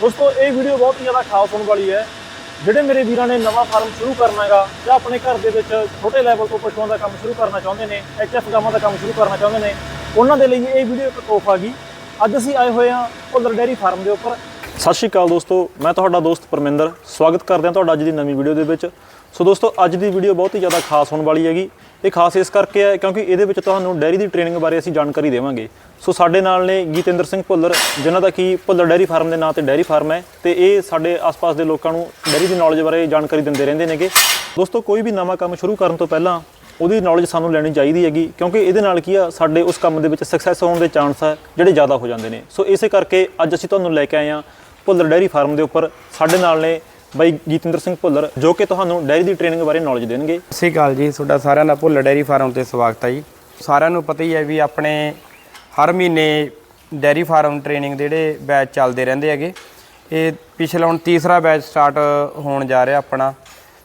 ਦੋਸਤੋ, ਇਹ ਵੀਡੀਓ ਬਹੁਤ ਹੀ ਜ਼ਿਆਦਾ ਖਾਸ ਹੋਣ ਵਾਲੀ ਹੈ। ਜਿਹੜੇ ਮੇਰੇ ਵੀਰਾਂ ਨੇ ਨਵਾਂ ਫਾਰਮ ਸ਼ੁਰੂ ਕਰਨਾ ਹੈਗਾ ਜਾਂ ਆਪਣੇ ਘਰ ਦੇ ਵਿੱਚ ਛੋਟੇ ਲੈਵਲ ਤੋਂ ਪਸ਼ੂਆਂ ਦਾ ਕੰਮ ਸ਼ੁਰੂ ਕਰਨਾ ਚਾਹੁੰਦੇ ਨੇ ਐਚਐਫ ਗਾਵਾਂ ਦਾ ਕੰਮ ਸ਼ੁਰੂ ਕਰਨਾ ਚਾਹੁੰਦੇ ਨੇ, ਉਹਨਾਂ ਦੇ ਲਈ ਇਹ ਵੀਡੀਓ ਇੱਕ ਤੋਹਫਾ ਗਈ ਅੱਜ ਅਸੀਂ ਆਏ ਹੋਏ ਹਾਂ ਭੁੱਲਰ ਡੈਰੀ ਫਾਰਮ ਦੇ ਉੱਪਰ। ਸਤਿ ਸ਼੍ਰੀ ਅਕਾਲ ਦੋਸਤੋ, ਮੈਂ ਤੁਹਾਡਾ ਦੋਸਤ ਪਰਮਿੰਦਰ। ਸਵਾਗਤ ਕਰਦੇ ਹਾਂ ਤੁਹਾਡਾ ਅੱਜ ਦੀ ਨਵੀਂ ਵੀਡੀਓ ਦੇ ਵਿੱਚ। ਸੋ ਦੋਸਤੋ, ਅੱਜ ਦੀ ਵੀਡੀਓ ਬਹੁਤ ਹੀ ਜ਼ਿਆਦਾ ਖਾਸ ਹੋਣ ਵਾਲੀ ਹੈਗੀ। ਇਹ ਖਾਸ ਇਸ ਕਰਕੇ ਹੈ ਕਿਉਂਕਿ ਇਹਦੇ ਵਿੱਚ ਤੁਹਾਨੂੰ ਡੈਰੀ ਦੀ ਟ੍ਰੇਨਿੰਗ ਬਾਰੇ ਅਸੀਂ ਜਾਣਕਾਰੀ ਦੇਵਾਂਗੇ। ਸੋ ਸਾਡੇ ਨਾਲ ਨੇ ਗੀਤੇਂਦਰ ਸਿੰਘ ਭੁੱਲਰ, ਜਿਨ੍ਹਾਂ ਦਾ ਕੀ ਭੁੱਲਰ ਡੈਰੀ ਫਾਰਮ ਦੇ ਨਾਂ ਤੇ ਡੈਰੀ ਫਾਰਮ ਹੈ ਤੇ ਇਹ ਸਾਡੇ ਆਸ-ਪਾਸ ਦੇ ਲੋਕਾਂ ਨੂੰ ਡੈਰੀ ਦੀ ਨੌਲੇਜ ਬਾਰੇ ਜਾਣਕਾਰੀ ਦਿੰਦੇ ਰਹਿੰਦੇ ਨੇਗੇ। ਦੋਸਤੋ, ਕੋਈ ਵੀ ਨਵਾਂ ਕੰਮ ਸ਼ੁਰੂ ਕਰਨ ਤੋਂ ਪਹਿਲਾਂ ਉਹਦੀ ਨੌਲੇਜ ਸਾਨੂੰ ਲੈਣੀ ਚਾਹੀਦੀ ਹੈਗੀ ਕਿਉਂਕਿ ਇਹਦੇ ਨਾਲ ਕੀ ਆ, ਸਾਡੇ ਉਸ ਕੰਮ ਦੇ ਵਿੱਚ ਸਕਸੈਸ ਹੋਣ ਦੇ ਚਾਂਸ ਆ ਜਿਹੜੇ ਜ਼ਿਆਦਾ ਹੋ ਜਾਂਦੇ ਨੇ। ਸੋ ਇਸੇ ਕਰਕੇ ਅੱਜ ਅਸੀਂ ਤੁਹਾਨੂੰ ਲੈ ਕੇ ਆਏ ਹਾਂ ਭੁੱਲਰ ਡੈਰੀ ਫਾਰਮ ਦੇ ਉੱਪਰ ਸਾਡੇ ਨਾਲ ਨੇ ਬਾਈ ਗੀਤਿੰਦਰ ਸਿੰਘ ਭੁੱਲਰ, ਜੋ ਕਿ ਤੁਹਾਨੂੰ ਡੈਰੀ ਦੀ ਟ੍ਰੇਨਿੰਗ ਬਾਰੇ ਨੌਲੇਜ ਦੇਣਗੇ। ਸਤਿ ਸ਼੍ਰੀ ਅਕਾਲ ਜੀ, ਤੁਹਾਡਾ ਸਾਰਿਆਂ ਦਾ ਭੁੱਲਰ ਡੈਰੀ ਫਾਰਮ ਤੇ ਸਵਾਗਤ ਹੈ ਜੀ। ਸਾਰਿਆਂ ਨੂੰ ਪਤਾ ਹੀ ਹੈ ਵੀ ਆਪਣੇ ਹਰ ਮਹੀਨੇ ਡੈਰੀ ਫਾਰਮ ਟ੍ਰੇਨਿੰਗ ਦੇ ਜਿਹੜੇ ਬੈਚ ਚੱਲਦੇ ਰਹਿੰਦੇ ਹੈਗੇ। ਇਹ ਪਿਛਲਾ ਹੁਣ ਤੀਸਰਾ ਬੈਚ ਸਟਾਰਟ ਹੋਣ ਜਾ ਰਿਹਾ ਆਪਣਾ।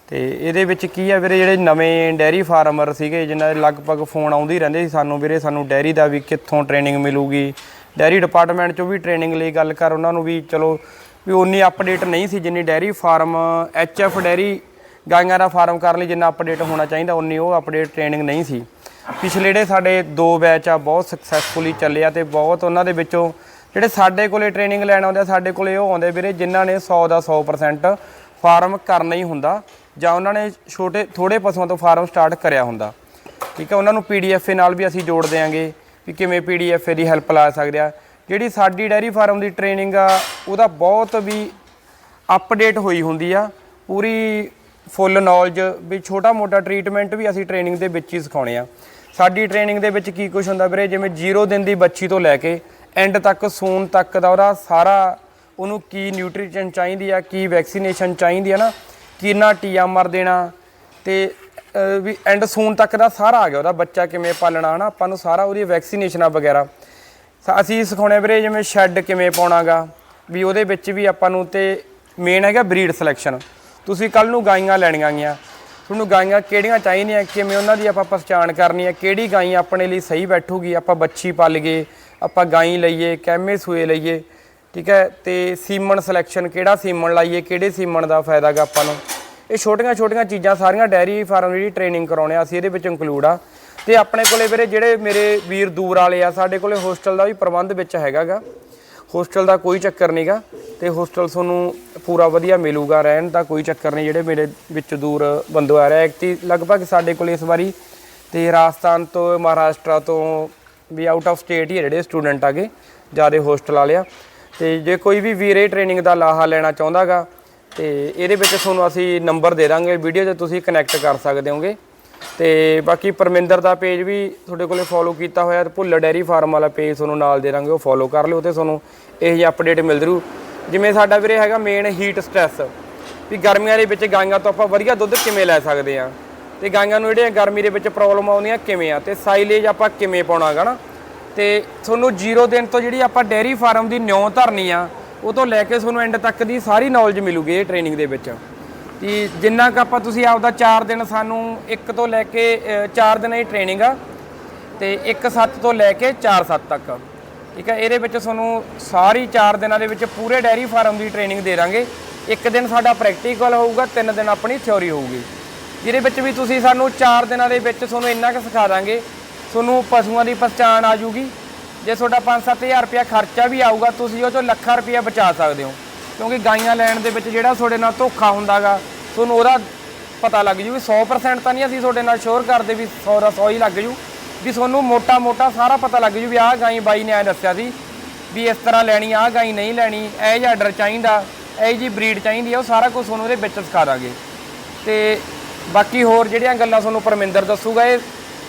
ਤੇ ਇਹਦੇ ਵਿੱਚ ਕੀ ਆ ਵੀਰੇ, ਜਿਹੜੇ ਨਵੇਂ ਡੈਰੀ ਫਾਰਮਰ ਸੀਗੇ, ਜਿਨ੍ਹਾਂ ਦੇ ਲਗਭਗ ਫੋਨ ਆਉਂਦੇ ਰਹਿੰਦੇ ਸੀ ਸਾਨੂੰ ਵੀਰੇ, ਸਾਨੂੰ ਡੈਰੀ ਦਾ ਵੀ ਕਿੱਥੋਂ ਟ੍ਰੇਨਿੰਗ ਮਿਲੂਗੀ ਡੈਰੀ ਡਿਪਾਰਟਮੈਂਟ ਚੋਂ ਵੀ ਟ੍ਰੇਨਿੰਗ ਲਈ ਗੱਲ ਕਰ, ਉਹਨਾਂ ਨੂੰ ਵੀ ਚਲੋ ਵੀ ਉਨੀ ਅਪਡੇਟ ਨਹੀਂ ਸੀ ਜਿੰਨੀ ਡੈਰੀ ਫਾਰਮ ਐਚਐਫ ਡੈਰੀ ਗਾਈਆਂ ਦਾ ਫਾਰਮ ਕਰਨ ਲਈ ਜਿੰਨਾ ਅਪਡੇਟ ਹੋਣਾ ਚਾਹੀਦਾ ਉਨੀ ਉਹ ਅਪਡੇਟ ਟ੍ਰੇਨਿੰਗ ਨਹੀਂ ਸੀ। ਪਿਛਲੇ ਜਿਹੜੇ ਸਾਡੇ ਦੋ ਬੈਚ ਆ, ਬਹੁਤ ਸਕਸੈਸਫੁਲੀ ਚੱਲੇ ਆ ਤੇ ਬਹੁਤ ਉਹਨਾਂ ਦੇ ਵਿੱਚੋਂ ਜਿਹੜੇ ਸਾਡੇ ਕੋਲੇ ਟ੍ਰੇਨਿੰਗ ਲੈਣ ਆਉਂਦੇ ਆ, ਸਾਡੇ ਕੋਲੇ ਉਹ ਆਉਂਦੇ ਵੀਰੇ ਜਿਨ੍ਹਾਂ ਨੇ 100 ਦਾ 100% ਫਾਰਮ ਕਰਨਾ ਹੀ ਹੁੰਦਾ ਜਾਂ ਉਹਨਾਂ ਨੇ ਛੋਟੇ ਥੋੜੇ ਪਸ਼ੂਆਂ ਤੋਂ ਫਾਰਮ ਸਟਾਰਟ ਕਰਿਆ ਹੁੰਦਾ। ਠੀਕ ਹੈ ਉਹਨਾਂ ਨੂੰ ਪੀਡੀਐਫ ਨਾਲ ਵੀ ਅਸੀਂ ਜੋੜ ਦੇਾਂਗੇ ਵੀ ਕਿਵੇਂ ਪੀਡੀਐਫ ਦੀ ਹੈਲਪ ਲਾ ਸਕਦੇ ਆ। ਜਿਹੜੀ ਸਾਡੀ ਡੈਰੀ ਫਾਰਮ ਦੀ ਟ੍ਰੇਨਿੰਗ ਆ, ਉਹਦਾ ਬਹੁਤ ਵੀ ਅਪਡੇਟ ਹੋਈ ਹੁੰਦੀ ਆ। ਪੂਰੀ ਫੁੱਲ ਨੌਲੇਜ ਵੀ ਛੋਟਾ ਮੋਟਾ ਟ੍ਰੀਟਮੈਂਟ ਵੀ ਅਸੀਂ ਟ੍ਰੇਨਿੰਗ ਦੇ ਵਿੱਚ ਹੀ ਸਿਖਾਉਣੇ ਆ। ਸਾਡੀ ਟ੍ਰੇਨਿੰਗ ਦੇ ਵਿੱਚ ਕੀ ਕੁਝ ਹੁੰਦਾ ਵੀਰੇ? ਜਿਵੇਂ 0 ਦਿਨ ਦੀ ਬੱਚੀ ਤੋਂ ਲੈ ਕੇ ਐਂਡ ਤੱਕ ਸੂਨ ਤੱਕ ਦਾ ਉਹਦਾ ਸਾਰਾ ਉਹਨੂੰ ਕੀ ਨਿਊਟ੍ਰੀਸ਼ਨ ਚਾਹੀਦੀ ਆ, ਕੀ ਵੈਕਸੀਨੇਸ਼ਨ ਚਾਹੀਦੀ ਆ ਨਾ, ਕਿੰਨਾ ਟੀਆ ਮਰ ਦੇਣਾ, ਤੇ ਵੀ ਐਂਡ ਸੂਨ ਤੱਕ ਦਾ ਸਾਰਾ ਆ ਗਿਆ, ਉਹਦਾ ਬੱਚਾ ਕਿਵੇਂ ਪਾਲਣਾ, ਹਨਾ? ਆਪਾਂ ਨੂੰ ਸਾਰਾ ਉਹਦੀ ਵੈਕਸੀਨੇਸ਼ਨਾਂ ਵਗੈਰਾ। ਸ- ਅਸੀਂ ਸਿਖਾਉਣੇ ਵੀਰੇ, ਜਿਵੇਂ ਸ਼ੈੱਡ ਕਿਵੇਂ ਪਾਉਣਾਗਾ, ਵੀ ਉਹਦੇ ਵਿੱਚ ਵੀ ਆਪਾਂ ਨੂੰ ਤੇ ਮੇਨ ਹੈਗਾ ਬਰੀਡ ਸਿਲੈਕਸ਼ਨ ਤੁਸੀਂ ਕੱਲ ਨੂੰ ਗਾਈਆਂ ਲੈਣੀਆਂ ਗੀਆਂ। ਤੁਹਾਨੂੰ ਗਾਈਆਂ ਕਿਹੜੀਆਂ ਚਾਹੀਦੀਆਂ, ਕਿਵੇਂ ਉਹਨਾਂ ਦੀ ਆਪਾਂ ਪਛਾਣ ਕਰਨੀ ਹੈ ਕਿਹੜੀ ਗਾਈ ਆਪਣੇ ਲਈ ਸਹੀ ਬੈਠੂਗੀ, ਆਪਾਂ ਬੱਚੀ ਪਾਲ ਗਏ, ਆਪਾਂ ਗਾਈ ਲਈਏ, ਕੈਮੇ ਸੂਏ ਲਈਏ, ਠੀਕ ਹੈ? ਤੇ ਸੀਮਨ ਸਿਲੈਕਸ਼ਨ ਕਿਹੜਾ ਸੀਮਣ ਲਾਈਏ, ਕਿਹੜੇ ਸੀਮਣ ਦਾ ਫਾਇਦਾਗਾ ਆਪਾਂ ਨੂੰ? ਇਹ ਛੋਟੀਆਂ ਛੋਟੀਆਂ ਚੀਜ਼ਾਂ ਸਾਰੀਆਂ ਡੈਰੀ ਫਾਰਮ ਜਿਹੜੀ ਟ੍ਰੇਨਿੰਗ ਕਰਾਉਣੇ ਆ, ਅਸੀਂ ਇਹਦੇ ਵਿੱਚ ਇਨਕਲੂਡ ਆ। ਤੇ ਆਪਣੇ ਕੋਲੇ ਵੀਰੇ ਜਿਹੜੇ ਮੇਰੇ ਵੀਰ ਦੂਰ ਵਾਲੇ ਆ, ਸਾਡੇ ਕੋਲੇ ਹੋਸਟਲ ਦਾ ਵੀ ਪ੍ਰਬੰਧ ਵਿੱਚ ਹੈਗਾਗਾ। ਹੋਸਟਲ ਦਾ ਕੋਈ ਚੱਕਰ ਨਹੀਂਗਾ ਤੇ ਹੋਸਟਲ ਤੁਹਾਨੂੰ ਪੂਰਾ ਵਧੀਆ ਮਿਲੂਗਾ, ਰਹਿਣ ਦਾ ਕੋਈ ਚੱਕਰ ਨਹੀਂ ਜਿਹੜੇ ਮੇਰੇ ਵਿੱਚ ਦੂਰ ਬੰਦੋ ਆ ਰਿਹਾ। ਐਕਟੀ ਲਗਭਗ ਸਾਡੇ ਕੋਲ ਇਸ ਵਾਰੀ ਤੇ ਰਾਜਸਥਾਨ ਤੋਂ, ਮਹਾਰਾਸ਼ਟਰ ਤੋਂ ਵੀ ਆਊਟ ਆਫ ਸਟੇਟ ਹੀ ਆ ਜਿਹੜੇ ਸਟੂਡੈਂਟ ਆਗੇ, ਜ਼ਿਆਦਾ ਹੋਸਟਲ ਵਾਲੇ ਆ। ਤੇ ਜੇ ਕੋਈ ਵੀ ਵੀਰ ਇਹ ਟ੍ਰੇਨਿੰਗ ਦਾ ਲਾਹਾ ਲੈਣਾ ਚਾਹੁੰਦਾਗਾ ਤੇ ਇਹਦੇ ਵਿੱਚ ਤੁਹਾਨੂੰ ਅਸੀਂ ਨੰਬਰ ਦੇ ਦਾਂਗੇ ਵੀਡੀਓ 'ਚ, ਤੁਸੀਂ ਕਨੈਕਟ ਕਰ ਸਕਦੇ ਹੋਗੇ। ਤੇ ਬਾਕੀ ਪਰਮਿੰਦਰ ਦਾ ਪੇਜ ਵੀ ਤੁਹਾਡੇ ਕੋਲੇ ਫੋਲੋ ਕੀਤਾ ਹੋਇਆ ਭੁੱਲਰ ਡੈਰੀ ਫਾਰਮ ਵਾਲਾ ਪੇਜ ਤੁਹਾਨੂੰ ਨਾਲ ਦੇ ਦਾਂਗੇ, ਉਹ ਫੋਲੋ ਕਰ ਲਿਓ ਤੇ ਤੁਹਾਨੂੰ ਇਹ ਜਿਹੀ ਅਪਡੇਟ ਮਿਲ ਰੂ ਜਿਵੇਂ ਸਾਡਾ ਵੀਰੇ ਹੈਗਾ ਮੇਨ ਹੀਟ ਸਟ੍ਰੈਸ ਵੀ ਗਰਮੀਆਂ ਦੇ ਵਿੱਚ ਗਾਈਆਂ ਤੋਂ ਆਪਾਂ ਵਧੀਆ ਦੁੱਧ ਕਿਵੇਂ ਲੈ ਸਕਦੇ ਆ ਤੇ ਗਾਈਆਂ ਨੂੰ ਜਿਹੜੀਆਂ ਗਰਮੀ ਦੇ ਵਿੱਚ ਪ੍ਰੋਬਲਮ ਆਉਂਦੀਆਂ ਕਿਵੇਂ ਆ? ਤੇ ਸਾਈਲੇਜ ਆਪਾਂ ਕਿਵੇਂ ਪਾਉਣਾਗਾ ਨਾ? ਤੇ ਤੁਹਾਨੂੰ 0 ਦਿਨ ਤੋਂ ਜਿਹੜੀ ਆਪਾਂ ਡੈਰੀ ਫਾਰਮ ਦੀ ਨਿਉ ਧਰਨੀ ਆ ਉਹ ਤੋਂ ਲੈ ਕੇ ਤੁਹਾਨੂੰ ਐਂਡ ਤੱਕ ਦੀ ਸਾਰੀ ਨੌਲੇਜ ਮਿਲੂਗੀ ਇਹ ਟ੍ਰੇਨਿੰਗ ਦੇ ਵਿੱਚ। ਕਿ ਜਿੰਨਾ ਕ ਆਪਾਂ ਤੁਸੀਂ ਆਪਦਾ 4 ਦਿਨ ਸਾਨੂੰ 1 ਤੋਂ ਲੈ ਕੇ 4 ਦਿਨਾਂ ਦੀ ਟ੍ਰੇਨਿੰਗ ਆ ਤੇ 1 7 ਤੋਂ ਲੈ ਕੇ 4 7 ਤੱਕ। ਠੀਕ ਹੈ ਇਹਦੇ ਵਿੱਚ ਤੁਹਾਨੂੰ ਸਾਰੀ 4 ਦਿਨਾਂ ਦੇ ਵਿੱਚ ਪੂਰੇ ਡੈਰੀ ਫਾਰਮ ਦੀ ਟ੍ਰੇਨਿੰਗ ਦੇ ਦਾਂਗੇ। ਇੱਕ ਦਿਨ ਸਾਡਾ ਪ੍ਰੈਕਟੀਕਲ ਹੋਊਗਾ, ਤਿੰਨ ਦਿਨ ਆਪਣੀ ਥਿਉਰੀ ਹੋਊਗੀ। ਜਿਹਦੇ ਵਿੱਚ ਵੀ ਤੁਸੀਂ ਸਾਨੂੰ 4 ਦਿਨਾਂ ਦੇ ਵਿੱਚ ਤੁਹਾਨੂੰ ਇੰਨਾ ਕੁ ਸਿਖਾ ਦਾਂਗੇ। ਤੁਹਾਨੂੰ ਪਸ਼ੂਆਂ ਦੀ ਪਛਾਣ ਆ ਜੂਗੀ ਜੇ ਤੁਹਾਡਾ 5-7000 ਰੁਪਇਆ ਖਰਚਾ ਵੀ ਆਊਗਾ, ਤੁਸੀਂ ਉਹ ਚੋਂ ਲੱਖਾਂ ਰੁਪਇਆ ਬਚਾ ਸਕਦੇ ਹੋ। ਕਿਉਂਕਿ ਗਾਈਆਂ ਲੈਣ ਦੇ ਵਿੱਚ ਜਿਹੜਾ ਤੁਹਾਡੇ ਨਾਲ ਧੋਖਾ ਹੁੰਦਾਗਾ, ਤੁਹਾਨੂੰ ਉਹਦਾ ਪਤਾ ਲੱਗ ਜੂ ਵੀ 100% ਤਾਂ ਨਹੀਂ ਅਸੀਂ ਤੁਹਾਡੇ ਨਾਲ ਸ਼ੋਰ ਕਰਦੇ ਵੀ 100 ਦਾ 100 ਹੀ ਲੱਗ ਜੂ। ਵੀ ਤੁਹਾਨੂੰ ਮੋਟਾ-ਮੋਟਾ ਸਾਰਾ ਪਤਾ ਲੱਗ ਜੂ ਵੀ ਆਹ ਗਾਈ ਬਾਈ ਨੇ ਐ ਦੱਸਿਆ ਸੀ ਵੀ ਇਸ ਤਰ੍ਹਾਂ ਲੈਣੀ, ਆਹ ਗਾਈ ਨਹੀਂ ਲੈਣੀ, ਇਹ ਜਿਹਾ ਆਰਡਰ ਚਾਹੀਦਾ, ਇਹ ਜੀ ਬਰੀਡ ਚਾਹੀਦੀ ਆ, ਉਹ ਸਾਰਾ ਕੁਝ ਤੁਹਾਨੂੰ ਉਹਦੇ ਵਿੱਚ ਸਿਖਾ ਦਾਂਗੇ। ਤੇ ਬਾਕੀ ਹੋਰ ਜਿਹੜੀਆਂ ਗੱਲਾਂ ਤੁਹਾਨੂੰ ਪਰਮਿੰਦਰ ਦੱਸੂਗਾ, ਇਹ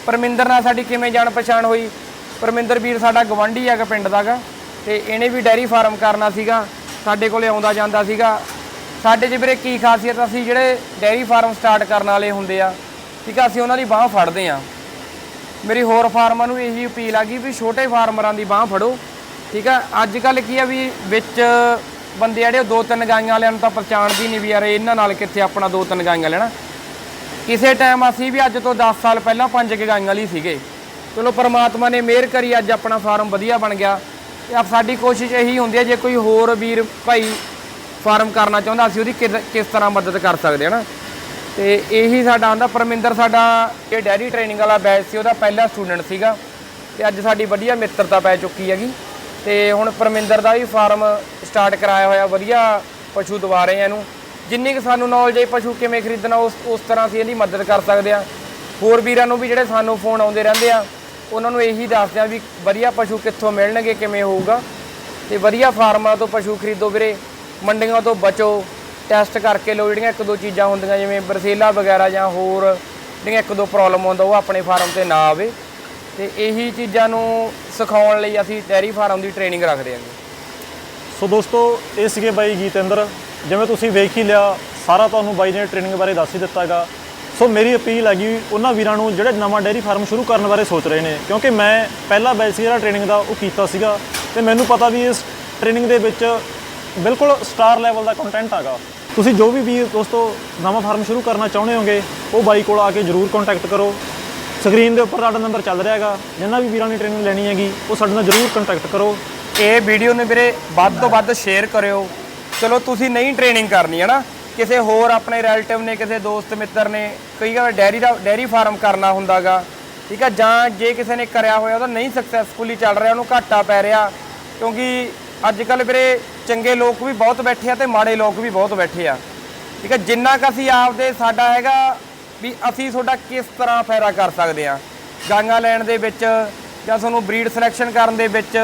ਪਰਮਿੰਦਰ ਨਾਲ ਸਾਡੀ ਕਿਵੇਂ ਜਾਣ ਪਛਾਣ ਹੋਈ ਪਰਮਿੰਦਰ ਵੀਰ ਸਾਡਾ ਗਵੰਡੀ ਹੈਗਾ ਪਿੰਡ ਦਾਗਾ ਤੇ ਇਹਨੇ ਵੀ ਡੈਰੀ ਫਾਰਮ ਕਰਨਾ ਸੀਗਾ, ਸਾਡੇ ਕੋਲੇ ਆਉਂਦਾ ਜਾਂਦਾ ਸੀਗਾ। ਸਾਡੇ 'ਚ ਵੀਰੇ ਕੀ ਖਾਸੀਅਤ, ਅਸੀਂ ਜਿਹੜੇ ਡੈਰੀ ਫਾਰਮ ਸਟਾਰਟ ਕਰਨ ਵਾਲੇ ਹੁੰਦੇ ਆ, ਠੀਕ ਆ, ਅਸੀਂ ਉਹਨਾਂ ਦੀ ਬਾਹ ਫੜਦੇ ਆ। ਮੇਰੀ ਹੋਰ ਫਾਰਮਾਂ ਨੂੰ ਇਹੀ ਅਪੀਲ ਆ ਗਈ ਵੀ ਛੋਟੇ ਫਾਰਮਰਾਂ ਦੀ ਬਾਹ ਫੜੋ, ਠੀਕ ਆ। ਅੱਜ ਕੱਲ ਕੀ ਆ ਵੀ ਵਿੱਚ ਬੰਦੇ ਜਿਹੜੇ ਦੋ ਤਿੰਨ ਗਾਈਆਂ ਵਾਲਿਆਂ ਨੂੰ ਤਾਂ ਪਛਾਣਦੀ ਨਹੀਂ ਵੀ ਯਾਰ ਇਹਨਾਂ ਨਾਲ ਕਿੱਥੇ ਆਪਣਾ ਦੋ ਤਿੰਨ ਗਾਈਆਂ ਲੈਣਾ ਕਿਸੇ ਟਾਈਮ ਅਸੀਂ ਵੀ ਅੱਜ ਤੋਂ 10 ਸਾਲ ਪਹਿਲਾਂ ਪੰਜ ਕੁ ਗਾਈਆਂ ਲਈ ਸੀਗੇ। ਚਲੋ ਪਰਮਾਤਮਾ ਨੇ ਮਿਹਰ ਕਰੀ, ਅੱਜ ਆਪਣਾ ਫਾਰਮ ਵਧੀਆ ਬਣ ਗਿਆ। ਤੇ ਆਪ ਸਾਡੀ ਕੋਸ਼ਿਸ਼ ਇਹੀ ਹੁੰਦੀ ਹੈ, ਜੇ ਕੋਈ ਹੋਰ ਵੀਰ ਭਾਈ ਫਾਰਮ ਕਰਨਾ ਚਾਹੁੰਦਾ, ਅਸੀਂ ਉਹਦੀ ਕਿਸ- ਕਿਸ ਤਰ੍ਹਾਂ ਮਦਦ ਕਰ ਸਕਦੇ ਹਾਂ ਨਾ ਤੇ ਇਹੀ ਸਾਡਾ ਹੁੰਦਾ ਪਰਮਿੰਦਰ ਸਾਡਾ, ਇਹ ਡੈਰੀ ਟ੍ਰੇਨਿੰਗ ਵਾਲਾ ਬੈਚ ਸੀ, ਉਹਦਾ ਪਹਿਲਾ ਸਟੂਡੈਂਟ ਸੀਗਾ। ਤੇ ਅੱਜ ਸਾਡੀ ਵਧੀਆ ਮਿੱਤਰਤਾ ਪੈ ਚੁੱਕੀ ਹੈਗੀ। ਤੇ ਹੁਣ ਪਰਮਿੰਦਰ ਦਾ ਵੀ ਫਾਰਮ ਸਟਾਰਟ ਕਰਾਇਆ ਹੋਇਆ, ਵਧੀਆ ਪਸ਼ੂ ਦਵਾ ਰਹੇ ਆ ਇਹਨੂੰ। ਜਿੰਨੀ ਕੁ ਸਾਨੂੰ ਨੌਲੇਜ ਹੈ ਪਸ਼ੂ ਕਿਵੇਂ ਖਰੀਦਣਾ, ਉਸ ਉਸ ਤਰ੍ਹਾਂ ਅਸੀਂ ਇਹਦੀ ਮਦਦ ਕਰ ਸਕਦੇ ਆ ਹੋਰ ਵੀਰਾਂ ਨੂੰ ਵੀ ਜਿਹੜੇ ਸਾਨੂੰ ਫੋਨ ਆਉਂਦੇ ਰਹਿੰਦੇ ਆ ਉਹਨਾਂ ਨੂੰ ਇਹੀ ਦੱਸਦੇ ਆ ਵੀ ਵਧੀਆ ਪਸ਼ੂ ਕਿੱਥੋਂ ਮਿਲਣਗੇ, ਕਿਵੇਂ ਹੋਊਗਾ। ਤੇ ਵਧੀਆ ਫਾਰਮਾਂ ਤੋਂ ਪਸ਼ੂ ਖਰੀਦੋ ਵੀਰੇ। ਮੰਡੀਆਂ ਤੋਂ ਬਚੋ। ਟੈਸਟ ਕਰਕੇ ਲਓ, ਜਿਹੜੀਆਂ ਇੱਕ ਦੋ ਚੀਜ਼ਾਂ ਹੁੰਦੀਆਂ, ਜਿਵੇਂ ਬਰਸੀਲਾ ਵਗੈਰਾ ਜਾਂ ਹੋਰ ਜਿਹੜੀਆਂ ਇੱਕ ਦੋ ਪ੍ਰੋਬਲਮ ਹੁੰਦਾ ਉਹ ਆਪਣੇ ਫਾਰਮ ਤੇ ਨਾ ਆਵੇ। ਤੇ ਇਹੀ ਚੀਜ਼ਾਂ ਨੂੰ ਸਿਖਾਉਣ ਲਈ ਅਸੀਂ ਡੈਰੀ ਫਾਰਮ ਦੀ ਟ੍ਰੇਨਿੰਗ ਰੱਖਦੇ ਹਾਂ ਸੋ ਦੋਸਤੋ, ਇਹ ਸੀਗੇ ਬਾਈ ਜੀਤੇਂਦਰ। ਜਿਵੇਂ ਤੁਸੀਂ ਵੇਖ ਹੀ ਲਿਆ, ਸਾਰਾ ਤੁਹਾਨੂੰ ਬਾਈ ਨੇ ਟ੍ਰੇਨਿੰਗ ਬਾਰੇ ਦੱਸ ਹੀ ਦਿੱਤਾ ਹੈਗਾ। ਸੋ ਮੇਰੀ ਅਪੀਲ ਹੈਗੀ, ਉਹਨਾਂ ਵੀਰਾਂ ਨੂੰ ਜਿਹੜੇ ਨਵਾਂ ਡੇਅਰੀ ਫਾਰਮ ਸ਼ੁਰੂ ਕਰਨ ਬਾਰੇ ਸੋਚ ਰਹੇ ਨੇ, ਕਿਉਂਕਿ ਮੈਂ ਪਹਿਲਾ ਬੈਚ ਸੀ ਜਿਹੜਾ ਟ੍ਰੇਨਿੰਗ ਦਾ ਉਹ ਕੀਤਾ ਸੀਗਾ ਤੇ ਮੈਨੂੰ ਪਤਾ ਵੀ ਇਸ ਟ੍ਰੇਨਿੰਗ ਦੇ ਵਿੱਚ ਬਿਲਕੁਲ ਸਟਾਰ ਲੈਵਲ ਦਾ ਕੰਟੈਂਟ ਹੈਗਾ। ਤੁਸੀਂ ਜੋ ਵੀ ਵੀਰ ਦੋਸਤੋ ਨਵਾਂ ਫਾਰਮ ਸ਼ੁਰੂ ਕਰਨਾ ਚਾਹੁੰਦੇ ਹੋਗੇ, ਉਹ ਬਾਈ ਕੋਲ ਆ ਕੇ ਜਰੂਰ ਕੰਟੈਕਟ ਕਰੋ। ਸਕਰੀਨ ਦੇ ਉੱਪਰ ਸਾਡਾ ਨੰਬਰ ਚੱਲ ਰਿਹਾ ਹੈਗਾ, ਜਿੰਨਾ ਵੀ ਵੀਰਾਂ ਨੇ ਟ੍ਰੇਨਿੰਗ ਲੈਣੀ ਹੈਗੀ, ਉਹ ਸਾਡੇ ਨਾਲ ਜਰੂਰ ਕੰਟੈਕਟ ਕਰੋ। ਇਹ ਵੀਡੀਓ ਨੂੰ ਵੀਰੇ ਵੱਧ ਤੋਂ ਵੱਧ ਸ਼ੇਅਰ ਕਰਿਓ। ਚਲੋ ਤੁਸੀਂ ਨਹੀਂ ਟ੍ਰੇਨਿੰਗ ਕਰਨੀ, ਹੈ ਨਾ? ਕਿਸੇ ਹੋਰ ਆਪਣੇ ਰਿਲੇਟਿਵ ਨੇ, ਕਿਸੇ ਦੋਸਤ ਮਿੱਤਰ ਨੇ, ਕਈ ਵਾਰ ਡੈਰੀ ਦਾ ਡੈਰੀ ਫਾਰਮ ਕਰਨਾ ਹੁੰਦਾਗਾ, ਠੀਕ ਆ? ਜਾਂ ਜੇ ਕਿਸੇ ਨੇ ਕਰਿਆ ਹੋਇਆ ਉਹਦਾ ਨਹੀਂ ਸਕਸੈਸਫੁਲੀ ਚੱਲ ਰਿਹਾ, ਉਹਨੂੰ ਘਾਟਾ ਪੈ ਰਿਹਾ, ਕਿਉਂਕਿ ਅੱਜ ਕੱਲ ਵੀਰੇ ਚੰਗੇ ਲੋਕ ਵੀ ਬਹੁਤ ਬੈਠੇ ਆ ਤੇ ਮਾੜੇ ਲੋਕ ਵੀ ਬਹੁਤ ਬੈਠੇ ਆ, ਠੀਕ ਆ? ਜਿੰਨਾ ਕੁ ਅਸੀਂ ਆਪਦੇ, ਸਾਡਾ ਹੈਗਾ ਵੀ ਅਸੀਂ ਤੁਹਾਡਾ ਕਿਸ ਤਰ੍ਹਾਂ ਫਾਇਦਾ ਕਰ ਸਕਦੇ ਆ? ਗਾਂਗਾ ਲੈਣ ਦੇ ਵਿੱਚ ਜਾਂ ਤੁਹਾਨੂੰ ਬਰੀਡ ਸਿਲੈਕਸ਼ਨ ਕਰਨ ਦੇ ਵਿੱਚ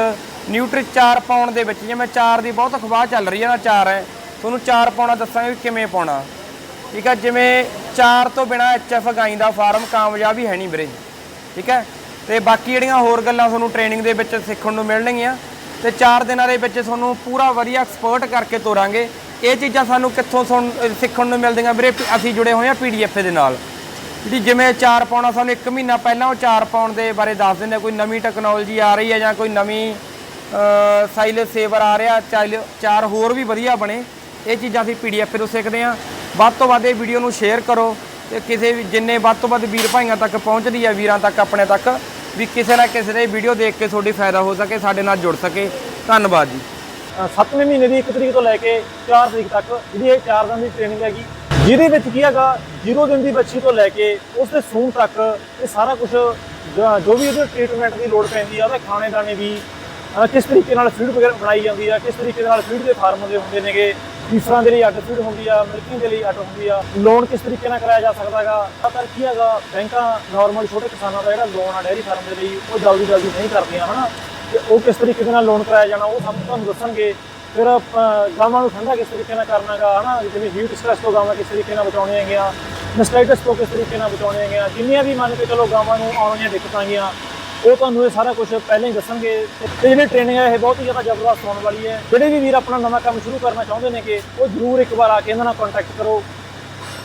ਨਿਊਟਰੀ ਚਾਰ ਪਾਉਣ ਦੇ ਵਿੱਚ, ਜਿਵੇਂ ਚਾਰ ਦੀ ਬਹੁਤ ਅਖਵਾਹ ਚੱਲ ਰਹੀ ਹੈ ਨਾ ਚਾਰ ਹੈ ਤੁਹਾਨੂੰ ਚਾਰ ਪਾਉਣਾ, ਦੱਸਾਂਗੇ ਵੀ ਕਿਵੇਂ ਪਾਉਣਾ। ਠੀਕ ਹੈ ਜਿਵੇਂ ਚਾਰ ਤੋਂ ਬਿਨਾ ਐਚਐਫ ਗਾਈ ਦਾ ਫਾਰਮ ਕਾਮਯਾਬ ਹੀ ਹੈ ਨਹੀਂ ਵੀਰੇ। ਠੀਕ ਹੈ ਤੇ ਬਾਕੀ ਜਿਹੜੀਆਂ ਹੋਰ ਗੱਲਾਂ ਤੁਹਾਨੂੰ ਟ੍ਰੇਨਿੰਗ ਦੇ ਵਿੱਚ ਸਿੱਖਣ ਨੂੰ ਮਿਲਣਗੀਆਂ, ਤੇ 4 ਦਿਨਾਂ ਦੇ ਵਿੱਚ ਤੁਹਾਨੂੰ ਪੂਰਾ ਵਧੀਆ ਐਕਸਪਰਟ ਕਰਕੇ ਤੋਰਾਂਗੇ। ਇਹ ਚੀਜ਼ਾਂ ਸਾਨੂੰ ਕਿੱਥੋਂ ਸੁਣ- ਸਿੱਖਣ ਨੂੰ ਮਿਲਦੀਆਂ ਵੀਰੇ ਅਸੀਂ ਜੁੜੇ ਹੋਏ ਹਾਂ ਪੀਡੀਐਫ ਦੇ ਨਾਲ। ਜਿਹੜੀ ਜਿਵੇਂ ਚਾਰ ਪਾਉਣਾ, ਸਾਨੂੰ 1 ਮਹੀਨਾ ਪਹਿਲਾਂ ਉਹ ਚਾਰ ਪਾਉਣ ਦੇ ਬਾਰੇ ਦੱਸ ਦਿੰਦੇ ਕੋਈ ਨਵੀਂ ਟੈਕਨੋਲੋਜੀ ਆ ਰਹੀ ਹੈ ਜਾਂ ਕੋਈ ਨਵੀਂ ਸਾਈਲੈਂਸ ਸੇਵਰ ਆ ਰਿਹਾ ਚਾਈਲ- ਚਾਰ ਹੋਰ ਵੀ ਵਧੀਆ ਬਣੇ। ਇਹ ਚੀਜ਼ਾਂ ਅਸੀਂ ਪੀਡੀਐਫ ਤੋਂ ਸਿੱਖਦੇ ਹਾਂ। ਵੱਧ ਤੋਂ ਵੱਧ ਇਹ ਵੀਡੀਓ ਨੂੰ ਸ਼ੇਅਰ ਕਰੋ ਤੇ ਕਿਸੇ ਵੀ ਜਿੰਨੇ ਵੱਧ ਤੋਂ ਵੱਧ ਵੀਰ ਭਾਈਆਂ ਤੱਕ ਪਹੁੰਚਦੀ ਹੈ ਵੀਰਾਂ ਤੱਕ ਆਪਣੇ ਤੱਕ ਵੀ ਕਿਸੇ ਨਾ ਕਿਸੇ ਦੇ ਵੀਡੀਓ ਦੇਖ ਕੇ ਤੁਹਾਡੀ ਫਾਇਦਾ ਹੋ ਸਕੇ ਸਾਡੇ ਨਾਲ ਜੁੜ ਸਕੇ। ਧੰਨਵਾਦ ਜੀ। ਅ, ਸੱਤਵੇਂ ਮਹੀਨੇ ਦੀ 1 ਤਰੀਕ ਤੋਂ ਲੈ ਕੇ 4 ਤਰੀਕ ਤੱਕ ਜਿਹੜੀ ਇਹ 4 ਦਿਨ ਦੀ ਟ੍ਰੇਨਿੰਗ ਹੈਗੀ ਜਿਹਦੇ ਵਿੱਚ ਕੀ ਹੈਗਾ 0 ਦਿਨ ਦੀ ਬੱਚੀ ਤੋਂ ਲੈ ਕੇ ਉਸ ਦੇ ਸੂਣ ਤੱਕ ਇਹ ਸਾਰਾ ਕੁਝ ਜੋ ਵੀ ਉਹਦੇ ਟ੍ਰੀਟਮੈਂਟ ਦੀ ਲੋੜ ਪੈਂਦੀ ਆ ਉਹਦੇ ਖਾਣੇ ਦਾਣੇ ਵੀ ਕਿਸ ਤਰੀਕੇ ਨਾਲ ਫੀਡ ਵਗੈਰਾ ਬਣਾਈ ਜਾਂਦੀ ਆ ਕਿਸ ਤਰੀਕੇ ਨਾਲ ਫੀਡ ਦੇ ਫਾਰਮ ਹੁੰਦੇ ਨੇਗੇ ਤੀਸਰਾਂ ਦੇ ਲਈ ਅੱਡ ਫੀਡ ਹੁੰਦੀ ਆ ਮਿਲਕਿੰਗ ਦੇ ਲਈ ਅੱਡ ਹੁੰਦੀ ਆ। ਲੋਨ ਕਿਸ ਤਰੀਕੇ ਨਾਲ ਕਰਾਇਆ ਜਾ ਸਕਦਾ ਹੈਗਾ ਜ਼ਿਆਦਾਤਰ ਕੀ ਹੈਗਾ, ਬੈਂਕਾਂ ਨਾਰਮਲ ਛੋਟੇ ਕਿਸਾਨਾਂ ਦਾ ਜਿਹੜਾ ਲੋਨ ਆ ਡੇਅਰੀ ਫਾਰਮ ਦੇ ਲਈ, ਉਹ ਜਲਦੀ ਜਲਦੀ ਨਹੀਂ ਕਰਦੀਆਂ, ਹਨਾ? ਤੇ ਉਹ ਕਿਸ ਤਰੀਕੇ ਦੇ ਨਾਲ ਲੋਨ ਕਰਾਇਆ ਜਾਣਾ, ਉਹ ਸਭ ਤੁਹਾਨੂੰ ਦੱਸਣਗੇ। ਫਿਰ ਗਾਵਾਂ ਨੂੰ ਠੰਡਾ ਕਿਸ ਤਰੀਕੇ ਨਾਲ ਕਰਨਾਗਾ ਹਨਾ? ਜਿਵੇਂ ਹੀਟ ਸਟ੍ਰੈਸ ਤੋਂ ਗਾਵਾਂ ਕਿਸ ਤਰੀਕੇ ਨਾਲ ਬਚਾਉਣੀਆਂ ਹੈਗੀਆਂ ਨਸਟਾਈਟਸ ਤੋਂ ਕਿਸ ਤਰੀਕੇ ਨਾਲ ਬਚਾਉਣੀਆਂ ਹੈਗੀਆਂ, ਜਿੰਨੀਆਂ ਵੀ ਮੰਨ ਕੇ ਚਲੋ ਗਾਵਾਂ ਨੂੰ ਆਉਣ ਵਾਲੀਆਂ ਦਿੱਕਤਾਂ ਹੈਗੀਆਂ ਉਹ ਤੁਹਾਨੂੰ ਇਹ ਸਾਰਾ ਕੁਝ ਪਹਿਲਾਂ ਹੀ ਦੱਸਣਗੇ। ਤੇ ਜਿਹੜੀ ਟ੍ਰੇਨਿੰਗ ਹੈ, ਇਹ ਬਹੁਤ ਹੀ ਜ਼ਿਆਦਾ ਜ਼ਬਰਦਸਤ ਹੋਣ ਵਾਲੀ ਹੈ। ਜਿਹੜੇ ਵੀ ਵੀਰ ਆਪਣਾ ਨਵਾਂ ਕੰਮ ਸ਼ੁਰੂ ਕਰਨਾ ਚਾਹੁੰਦੇ ਨੇ ਕਿ, ਉਹ ਜ਼ਰੂਰ ਇੱਕ ਵਾਰ ਆ ਕੇ ਇਹਨਾਂ ਨਾਲ ਕੰਟੈਕਟ ਕਰੋ।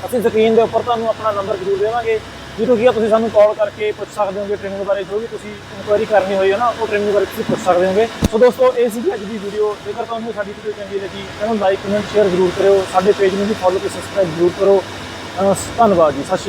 ਅਸੀਂ ਸਕਰੀਨ ਦੇ ਉੱਪਰ ਤੁਹਾਨੂੰ ਆਪਣਾ ਨੰਬਰ ਜ਼ਰੂਰ ਦੇਵਾਂਗੇ। ਜਦੋਂ ਕੀ ਆ ਤੁਸੀਂ ਸਾਨੂੰ ਕਾਲ ਕਰਕੇ ਪੁੱਛ ਸਕਦੇ ਹੋਗੇ ਟ੍ਰੇਨਿੰਗ ਬਾਰੇ, ਜੋ ਵੀ ਤੁਸੀਂ ਇਨਕੁਆਇਰੀ ਕਰਨੀ ਹੋਈ ਹੈ ਨਾ, ਉਹ ਟ੍ਰੇਨਿੰਗ ਬਾਰੇ ਤੁਸੀਂ ਪੁੱਛ ਸਕਦੇ ਹੋਗੇ। ਸੋ ਦੋਸਤੋ, ਇਹ ਸੀ ਅੱਜ ਦੀ ਵੀਡੀਓ ਜੇਕਰ ਤੁਹਾਨੂੰ ਸਾਡੀ ਵੀਡੀਓ ਚੰਗੀ ਲੱਗੀ, ਤਾਂ ਲਾਈਕ ਕਮੈਂਟ ਸ਼ੇਅਰ ਜ਼ਰੂਰ ਕਰਿਓ। ਸਾਡੇ ਪੇਜ ਨੂੰ ਵੀ ਫੋਲੋ ਤੇ ਸਬਸਕ੍ਰਾਈਬ ਜ਼ਰੂਰ ਕਰੋ। ਧੰਨਵਾਦ ਜੀ, ਸਤਿ ਸ਼੍ਰੀ